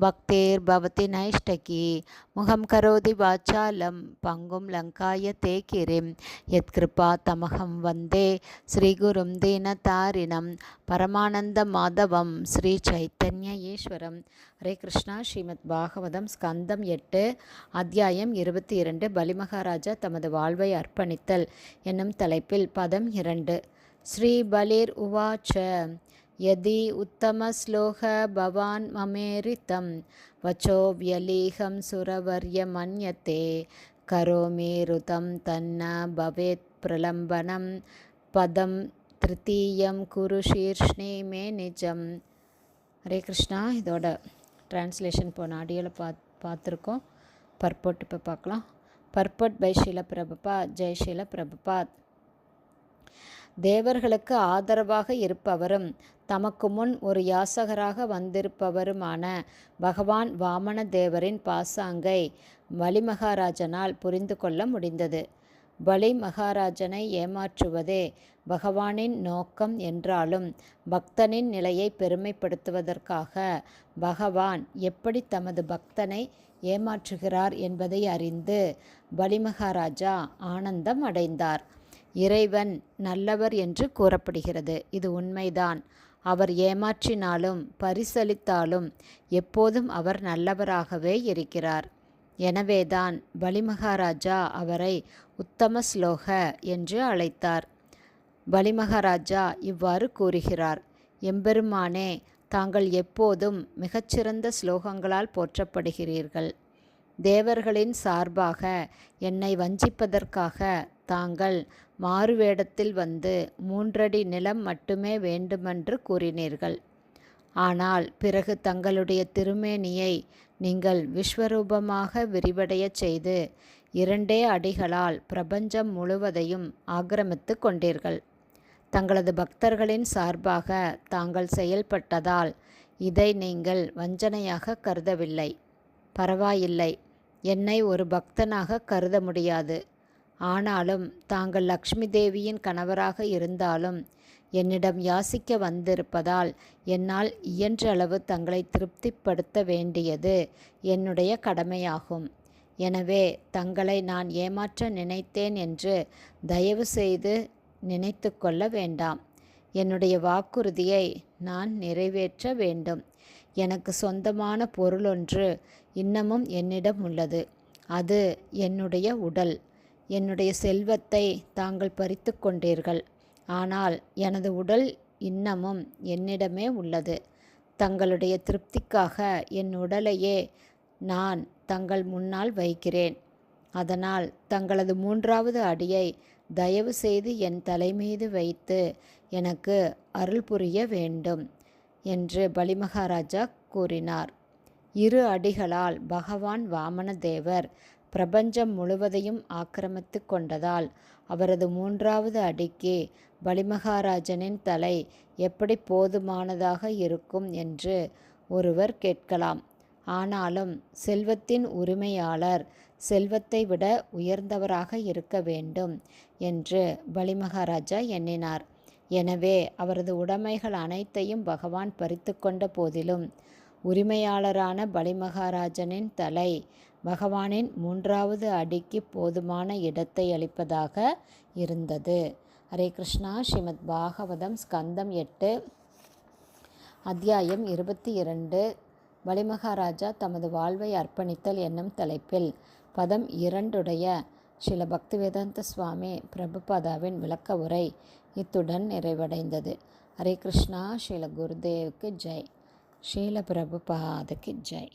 பக்தேர் பவதி நைஷ்டகி முகம் கரோதி வாச்சாலம் பங்கும் லங்காய தேகிரிம் யத்கிருபா தமகம் வந்தே ஸ்ரீகுரும் தீனதாரிணம் பரமானந்த மாதவம் ஸ்ரீ சைத்தன்ய ஈஸ்வரம். ஹரே கிருஷ்ணா ஸ்ரீமத் பாகவதம் ஸ்கந்தம் எட்டு அத்தியாயம் இருபத்தி இரண்டு பலிமகாராஜா தமது வாழ்வை அர்ப்பணித்தல் என்னும் தலைப்பில் பதம் இரண்டு. ஸ்ரீ பலிர் உவாச்ச यदि उत्तमश्लोक பவான் ममेरितं வச்சோ வியலீகம் सुरवर्यमन्यते करोमि ऋतं ருதம் தன்ன பவேத் பிரலம்பனம் பதம் திருத்தீயம் குரு மே நிஜம் ஹரே கிருஷ்ணா இதோட டிரான்ஸ்லேஷன் போன ஆடியோவில் பாத் பார்த்துருக்கோம். பர்போட் இப்போ பார்க்கலாம். பர்போட் பை ஷீல பிரபுபாத் ஜெய் ஷீல பிரபுபாத் தேவர்களுக்கு ஆதரவாக இருப்பவரும் தமக்கு முன் ஒரு யாசகராக வந்திருப்பவருமான பகவான் வாமன தேவரின் பாசாங்கை வலிமகாராஜனால் புரிந்து கொள்ள முடிந்தது. பலி மகாராஜனை ஏமாற்றுவதே பகவானின் நோக்கம் என்றாலும் பக்தனின் நிலையை பெருமைப்படுத்துவதற்காக பகவான் எப்படி தமது பக்தனை ஏமாற்றுகிறார் என்பதை அறிந்து பலிமகாராஜா ஆனந்தம் அடைந்தார். இறைவன் நல்லவர் என்று கூறப்படுகிறது. இது உண்மைதான். அவர் ஏமாற்றினாலும் பரிசளித்தாலும் எப்போதும் அவர் நல்லவராகவே இருக்கிறார். எனவேதான் பலிமகாராஜா அவரை உத்தம ஸ்லோக என்று அழைத்தார். பலிமகாராஜா இவ்வாறு கூறுகிறார் எம்பெருமானே தாங்கள் எப்போதும் மிகச்சிறந்த ஸ்லோகங்களால் போற்றப்படுகிறீர்கள். தேவர்களின் சார்பாக என்னை வஞ்சிப்பதற்காக தாங்கள் மாறுவேடத்தில் வந்து மூன்றடி நிலம் மட்டுமே வேண்டுமென்று கூறினீர்கள். ஆனால் பிறகு தங்களுடைய திருமேனியை நீங்கள் விஸ்வரூபமாக விரிவடையச் செய்து இரண்டே அடிகளால் பிரபஞ்சம் முழுவதையும் ஆக்கிரமித்து கொண்டீர்கள். தங்களது பக்தர்களின் சார்பாக தாங்கள் செயல்பட்டதால் இதை நீங்கள் வஞ்சனையாக கருதவில்லை. பரவாயில்லை. என்னை ஒரு பக்தனாக கருத முடியாது. ஆனாலும் தாங்கள் லக்ஷ்மி தேவியின் கணவராக இருந்தாலும் என்னிடம் யாசிக்க வந்திருப்பதால் என்னால் இயன்றளவு தங்களை திருப்திப்படுத்த வேண்டியது என்னுடைய கடமையாகும். எனவே தங்களை நான் ஏமாற்ற நினைத்தேன் என்று தயவு செய்து நினைத்து கொள்ள வேண்டாம். என்னுடைய வாக்குறுதியை நான் நிறைவேற்ற வேண்டும். எனக்கு சொந்தமான பொருளொன்று இன்னமும் என்னிடம் உள்ளது. அது என்னுடைய உடல். என்னுடைய செல்வத்தை தாங்கள் பறித்து கொண்டீர்கள். ஆனால் எனது உடல் இன்னமும் என்னிடமே உள்ளது. தங்களுடைய திருப்திக்காக என் உடலையே நான் தங்கள் முன்னால் வைக்கிறேன். அதனால் தங்களது மூன்றாவது அடியை தயவு செய்து என் தலைமீது வைத்து எனக்கு அருள் புரிய வேண்டும். என்று பலிமகாராஜா கூறினார். இரு அடிகளால் பகவான் வாமனதேவர் பிரபஞ்சம் முழுவதையும் ஆக்கிரமித்து கொண்டதால் அவரது மூன்றாவது அடிக்கு பலிமகாராஜனின் தலை எப்படி போதுமானதாக இருக்கும் என்று ஒருவர் கேட்கலாம். ஆனாலும் செல்வத்தின் உரிமையாளர் செல்வத்தை விட உயர்ந்தவராக இருக்க வேண்டும் என்று பலிமகாராஜா எண்ணினார். எனவே அவரது உடைமைகள் அனைத்தையும் பகவான் பறித்து கொண்ட போதிலும் உரிமையாளரான பலிமகாராஜனின் தலை பகவானின் மூன்றாவது அடிக்கு போதுமான இடத்தை அளிப்பதாக இருந்தது. ஹரே கிருஷ்ணா. ஸ்ரீமத் பாகவதம் ஸ்கந்தம் எட்டு அத்தியாயம் இருபத்தி இரண்டு. பலிமகாராஜா தமது வாழ்வை அர்ப்பணித்தல் என்னும் தலைப்பில் பதம் இரண்டுடைய ஸ்ரீல பக்திவேதாந்த சுவாமி பிரபுபாதாவின் விளக்க உரை இத்துடன் நிறைவடைந்தது. ஹரே கிருஷ்ணா ஸ்ரீல குருதேவுக்கு ஜெய். ஸ்ரீல பிரபுபாதுக்கு ஜெய்.